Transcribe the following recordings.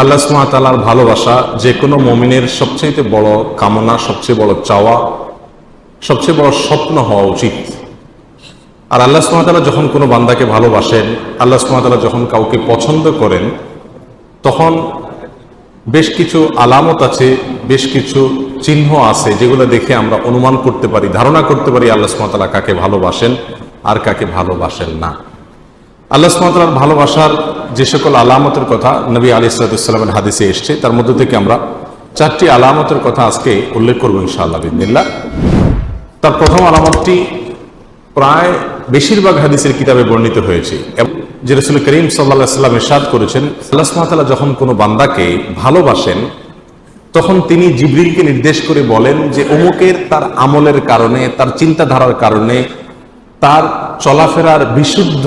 আল্লাহ সুমাতালার ভালোবাসা যে কোনো মমিনের সবচেয়ে বড় কামনা, সবচেয়ে বড় চাওয়া, সবচেয়ে বড় স্বপ্ন হওয়া উচিত। আর আল্লাহ সুমাতালা যখন কোনো বান্দাকে ভালোবাসেন, আল্লাহ সুমাতালা যখন কাউকে পছন্দ করেন, তখন বেশ কিছু আলামত আছে, বেশ কিছু চিহ্ন আছে যেগুলো দেখে আমরা অনুমান করতে পারি, ধারণা করতে পারি আল্লাহ সুমাতালা কাকে ভালোবাসেন আর কাকে ভালোবাসেন না। আল্লাহ সুমাতার ভালোবাসার যে সকল আলামতের কথা নবী আলী সালাতামের হাদিসে এসছে, তার মধ্যে থেকে আমরা চারটি আলামতের কথা আজকে উল্লেখ করব ইনশাআল্লাহ বিদিল্লা তার প্রথম আলামতটি প্রায় বেশিরভাগ হাদিসের কিতাবে বর্ণিত হয়েছে। এবং যে রসুল করিম সাল্লাহ সাল্লাম ইরশাদ করেছেন, আল্লাহ সুমাতালা যখন কোনো বান্দাকে ভালোবাসেন, তখন তিনি জিবরিলকে নির্দেশ করে বলেন যে অমুকের তার আমলের কারণে, তার চিন্তাধারার কারণে তার চলাফেরার বিশুদ্ধ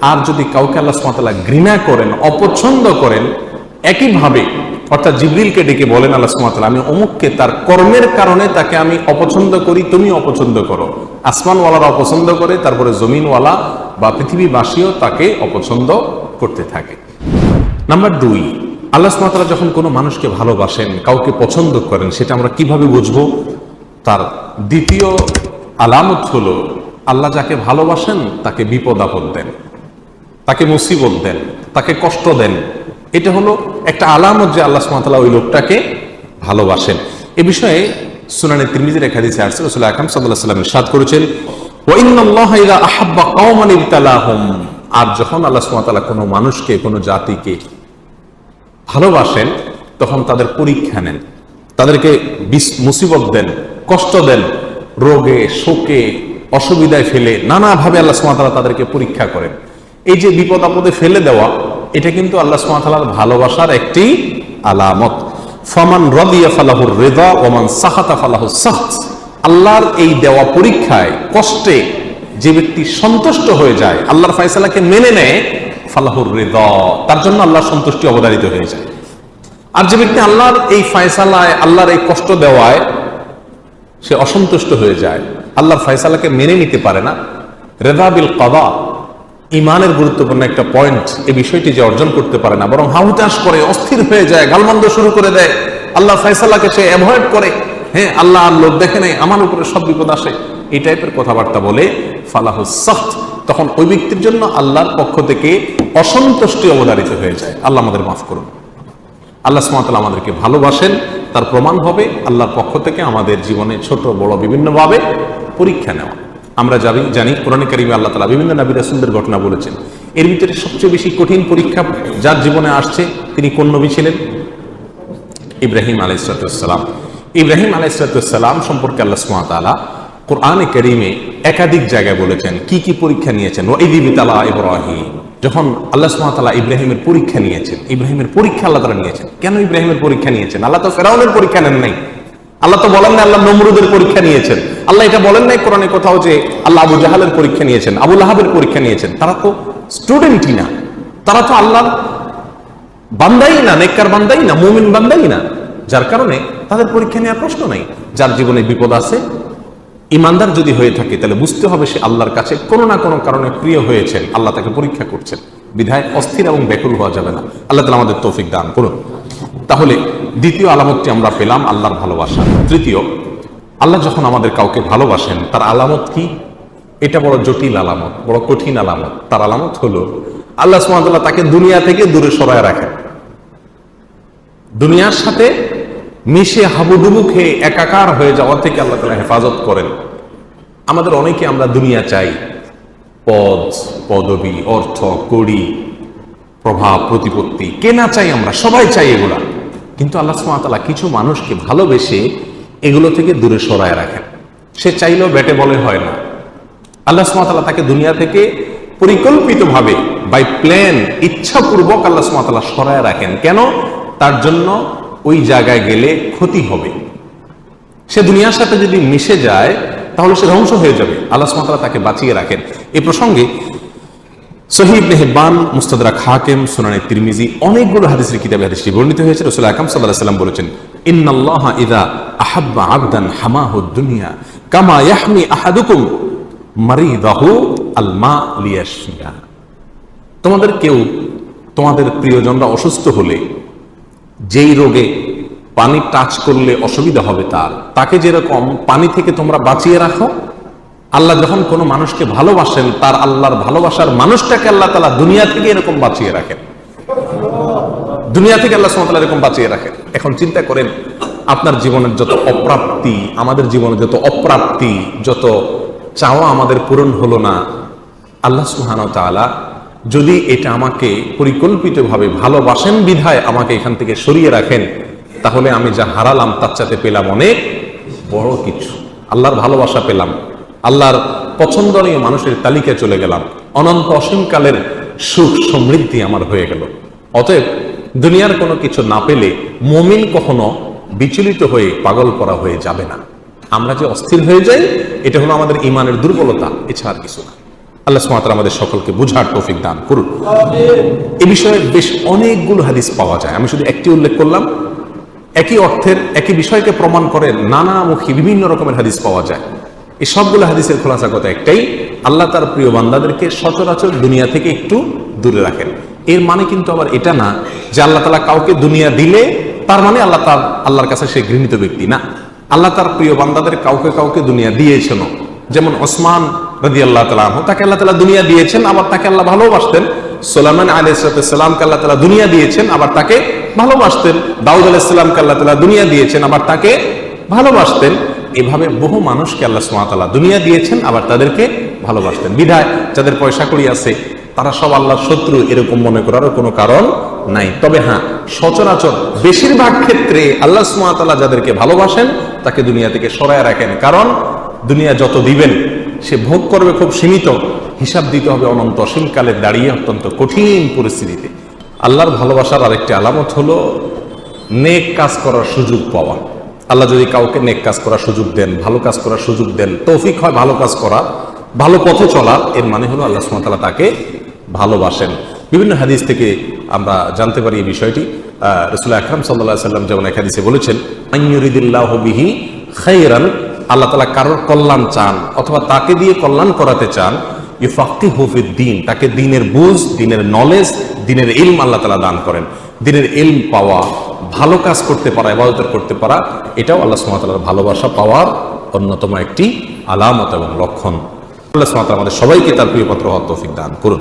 আর যদি কাউকে আল্লাহ সুমাতাল্লাহ ঘৃণা করেন, অপছন্দ করেন, একইভাবে, অর্থাৎ জিবরিলকে ডেকে বলেন আল্লাহ সুমাতাল্লাহ আমি অমুককে তার কর্মের কারণে তাকে আমি অপছন্দ করি তুমি অপছন্দ করো। আসমানওয়ালারা অপছন্দ করে, তারপরে জমিনওয়ালা বা পৃথিবীবাসীও তাকে অপছন্দ করতে থাকে। নাম্বার দুই, আল্লাহ সুমাতারা যখন কোনো মানুষকে ভালোবাসেন, কাউকে পছন্দ করেন, সেটা আমরা কীভাবে বুঝব? তার দ্বিতীয় আলামত হলো, আল্লাহ যাকে ভালোবাসেন, তাকে বিপদ আপদ দেন। তাকে মুসিবত দেন, তাকে কষ্ট দেন। এটা হলো একটা আলামত যে আল্লাহ সুমাতালা ওই লোকটাকে ভালোবাসেন। এ বিষয়ে সুনানি তিরমিজির এক হাদিসে আসছে, রাসূল আকরাম সাল্লাল্লাহু আলাইহি ওয়াসাল্লাম ইরশাদ করেছেন আর যখন আল্লাহ তাআলা কোনো মানুষকে, কোনো জাতিকে ভালোবাসেন, তখন তাদের পরীক্ষা নেন, তাদেরকে মুসিবত দেন, কষ্ট দেন, রোগে, শোকে, অসুবিধায় ফেলে নানাভাবে আল্লাহ সুমাতালা তাদেরকে পরীক্ষা করেন। এই যে বিপদ আপদে ফেলে দেওয়া, এটা কিন্তু আল্লাহ সুমাতালার ভালোবাসার একটি আলামত। ফমান রদিয়া ফালাহুর রেদা ওমান সাহাতা ফালাহুর সাহত আল্লাহর এই দেওয়া পরীক্ষায় কষ্টে যে ব্যক্তি সন্তুষ্ট হয়ে যায়, আল্লাহর ফয়সালাকে মেনে নেয় ফালাহুর রেদা, তার জন্য আল্লাহর সন্তুষ্টি অবধারিত হয়ে যায়। আর যে ব্যক্তি আল্লাহর এই ফয়সালায়, আল্লাহর এই কষ্ট দেওয়ায় সে অসন্তুষ্ট হয়ে যায়, আল্লাহর ফয়সালাকে মেনে নিতে পারে না। রেদা বিল কদা ইমানের গুরুত্বপূর্ণ একটা পয়েন্ট এই বিষয়টি যে অর্জন করতে পারে না, বরং হাহুতাস করে, অস্থির হয়ে যায়, গালমন্দ শুরু করে দেয়। আল্লাহ ফয়সালাকে সে অ্যাভয়েড করে। হ্যাঁ আল্লাহ আর লোক দেখে নেই আমার উপরে সব বিপদ আসে। এই টাইপের কথাবার্তা বলে ফালাহু তখন ওই ব্যক্তির জন্য আল্লাহর পক্ষ থেকে অসন্তুষ্টি অবধারিত হয়ে যায়। আল্লাহ আমাদের মাফ করুন। আল্লাহ সুমাতাল আমাদেরকে ভালোবাসেন। তার প্রমাণ হবে আল্লাহর পক্ষ থেকে আমাদের জীবনে ছোট, বড়, বিভিন্নভাবে পরীক্ষা নেওয়া। আমরা জানি জানি, কোরআন কারিমে আল্লাহ তালা বিভিন্ন নবী রাসুলদের ঘটনা বলেছেন। এর ভিতরে সবচেয়ে বেশি কঠিন পরীক্ষা যার জীবনে আসছে তিনি কোন নবী ছিলেন? ইব্রাহিম আলাইসালাম ইব্রাহিম আলাইসালাম সম্পর্কে আল্লাহ সুমাতালা কোরআনে করিমে একাধিক জায়গায় বলেছেন, কি কি পরীক্ষা নিয়েছেন? ওইদিবিতালা ইব্রাহিম। যখন আল্লাহ সুমাতালা ইব্রাহিমের পরীক্ষা নিয়েছেন, ইব্রাহিমের পরীক্ষা আল্লাহ তালা নিয়েছেন। কেন ইব্রাহিমের পরীক্ষা নিয়েছেন? আল্লাহ তো ফেরাউনের পরীক্ষা নেন নাই। আল্লাহ তো বলেন না আল্লাহ নমরুদের পরীক্ষা নিয়েছেন। আল্লাহ এটা বলেন নাই কোরআনে কোথাও যে আল্লাহ আবু জাহালের পরীক্ষা নিয়েছেন, আবু লাহাবের পরীক্ষা নিয়েছেন। তারা তো স্টুডেন্টই না। তারা তো আল্লাহর বান্দাই না, নেককার বান্দাই না, মুমিন বান্দাই না। যার কারণে তাদের পরীক্ষা নেওয়ার প্রশ্ন নাই। যার জীবনে বিপদ আছে, ইমানদার যদি হয়ে থাকে, তাহলে বুঝতে হবে সে আল্লাহর কাছে কোনো না কোনো কারণে প্রিয় হয়েছেন। আল্লাহ তাকে পরীক্ষা করছেন। বিধায় অস্থির এবং ব্যাকুল হওয়া যাবে না। আল্লাহ তালা আমাদের তৌফিক দান করুন। তাহলে দ্বিতীয় আলামতটি আমরা পেলাম আল্লাহর ভালোবাসা। তৃতীয়, আল্লাহ যখন আমাদের কাউকে ভালোবাসেন, তার আলামত কি? এটা বড় জটিল আলামত, বড় কঠিন আলামত। তার আলামত হলো, আল্লাহ সুমাতাল্লাহ তাকে দুনিয়া থেকে দূরে সরায় রাখেন। দুনিয়ার সাথে মিশে হাবুডুবু খেয়ে একাকার হয়ে যাওয়া থেকে আল্লাহ তালা হেফাজত করেন। আমাদের অনেকে আমরা দুনিয়া চাই। পদ, পদবি, অর্থ, কড়ি, প্রভাব, প্রতিপত্তি কেনা চাই আমরা, সবাই চাই এগুলা। কিন্তু আল্লাহ সুমাতালা কিছু মানুষকে ভালোবেসে এগুলো থেকে দূরে সরায় রাখেন। সে চাইলেও ব্যাটে বলে হয় না। আল্লাহ সুমাতালা তাকে দুনিয়া থেকে পরিকল্পিতভাবে বাই প্ল্যান ইচ্ছাপূর্বক আল্লাহ সুমাতাল্লাহ সরায় রাখেন। কেন? তার জন্য ওই জায়গায় গেলে ক্ষতি হবে। সে দুনিয়ার সাথে যদি মিশে যায়, তাহলে সে ধ্বংস হয়ে যাবে। আল্লাহ সুমাতাল্লাহ তাকে বাঁচিয়ে রাখেন। এ প্রসঙ্গে সহিব নেহবান মুস্তাদরাক হাকিম, সুনানে তিরমিজি, অনেকগুলো হাদিসের কিতাবে হাদিসটি বর্ণিত হয়েছে। রসুল আকাম সাল্লাহ সাল্লাম বলেছেন, ইন্নাল্লাহ ইদা আহাব্বা আবদান হামাহু দুনিয়া, কামা ইয়াহমি আহাদুকুম মারিদাহু আল মা লিয়াশিয়া তোমাদের কেউ, তোমাদের প্রিয়জনরা অসুস্থ হলে, যেই রোগে পানি টাচ করলে অসুবিধা হবে তার, তাকে যেরকম পানি থেকে তোমরা বাঁচিয়ে রাখো আল্লাহ যখন কোনো মানুষকে ভালোবাসেন, তার আল্লাহর ভালোবাসার মানুষটাকে আল্লাহ তালা দুনিয়া থেকে এরকম বাঁচিয়ে রাখেন। দুনিয়া থেকে আল্লাহ সুমতাল্লাহ এরকম বাঁচিয়ে রাখেন। এখন চিন্তা করেন, আপনার জীবনের যত অপ্রাপ্তি, আমাদের জীবনে যত অপ্রাপ্তি, যত চাওয়া আমাদের পূরণ হলো না, আল্লাহ সুহান তাআলা যদি এটা আমাকে পরিকল্পিতভাবে ভালোবাসেন বিধায় আমাকে এখান থেকে সরিয়ে রাখেন, তাহলে আমি যা হারালাম তার চাতে পেলাম অনেক বড় কিছু। আল্লাহর ভালোবাসা পেলাম। আল্লাহর পছন্দনীয় মানুষের তালিকায় চলে গেলাম। অনন্ত অসীমকালের সুখ সমৃদ্ধি আমার হয়ে গেল। অতএব দুনিয়ার কোনো কিছু না পেলে মমিন কখনো বিচলিত হয়ে পাগল করা হয়ে যাবে না। আমরা যে অস্থির হয়ে যাই, এটা হলো আমাদের ইমানের দুর্বলতা, এছাড়া কিছু না। আল্লাহ সুমাত্রা আমাদের সকলকে বুঝার তৌফিক দান করুন। এ বিষয়ে বেশ অনেকগুলো হাদিস পাওয়া যায়। আমি শুধু একটি উল্লেখ করলাম। একই অর্থের, একই বিষয়কে প্রমাণ করে নানামুখী বিভিন্ন রকমের হাদিস পাওয়া যায়। এই সবগুলো হাদিসের খোলাসা কথা একটাই, আল্লাহ তার প্রিয় বান্দাদেরকে সচরাচর দুনিয়া থেকে একটু দূরে রাখেন। এর মানে কিন্তু আবার এটা না যে আল্লাহ তালা কাউকে দুনিয়া দিলে তার মানে আল্লাহ তার, আল্লাহর কাছে সে ঘৃণিত ব্যক্তি না। আল্লাহ তার প্রিয় বান্দাদের কাউকে কাউকে দুনিয়া দিয়েছেন যেমন ওসমান রাজি আল্লাহ তালাহ তাকে আল্লাহ তালা দুনিয়া দিয়েছেন, আবার তাকে আল্লাহ ভালোবাসতেন। সোলামান আলাইসালামকে আল্লাহ তালা দুনিয়া দিয়েছেন, আবার তাকে ভালোবাসতেন। দাউদ আলাইসালামকে আল্লাহ তালা দুনিয়া দিয়েছেন, আবার তাকে ভালোবাসতেন। এভাবে বহু মানুষকে আল্লাহ সুমাতাল্লাহ দুনিয়া দিয়েছেন, আবার তাদেরকে ভালোবাসতেন। বিধায় যাদের পয়সা করি আছে, তারা সব আল্লাহর শত্রু, এরকম মনে করারও কোনো কারণ নাই। তবে হ্যাঁ সচরাচর বেশিরভাগ ক্ষেত্রে আল্লাহ সুমাতাল্লাহ যাদেরকে ভালোবাসেন, তাকে দুনিয়া থেকে সরায় রাখেন। কারণ দুনিয়া যত দিবেন, সে ভোগ করবে খুব সীমিত। হিসাব দিতে হবে অনন্ত অসীমকালে দাঁড়িয়ে অত্যন্ত কঠিন পরিস্থিতিতে। আল্লাহর ভালোবাসার আরেকটি আলামত হলো, নেক কাজ করার সুযোগ পাওয়া। আল্লাহ যদি কাউকে নেক কাজ করার সুযোগ দেন, ভালো কাজ করার সুযোগ দেন, তৌফিক হয় ভালো কাজ করা, ভালো পথে চলা, এর মানে হলো আল্লাহ সুমতাল্লাহ তাকে ভালোবাসেন। বিভিন্ন হাদিস থেকে আমরা জানতে পারি এই বিষয়টি। রসুল আকরাম সাল্লাহ সাল্লাম যেমন এক হাদিসে বলেছেন আইয়ুরিদুল্লাহ বিহি খাইরান আল্লাহ তালা কারোর কল্যাণ চান অথবা তাকে দিয়ে কল্যাণ করাতে চান ইফাক্তি হফির দিন তাকে দিনের বুঝ, দিনের নলেজ দিনের ইলম আল্লাহ তালা দান করেন। দিনের ইলম পাওয়া ভালো কাজ করতে পারা, ইবাদত করতে পারা, এটাও আল্লাহ সুমাতালার ভালোবাসা, পাওয়ার অন্যতম একটি আলামত এবং লক্ষণ। আল্লাহ সুমাতাল আমাদের সবাইকে তার প্রিয়পত্র হওয়ার তৌফিক দান করুন।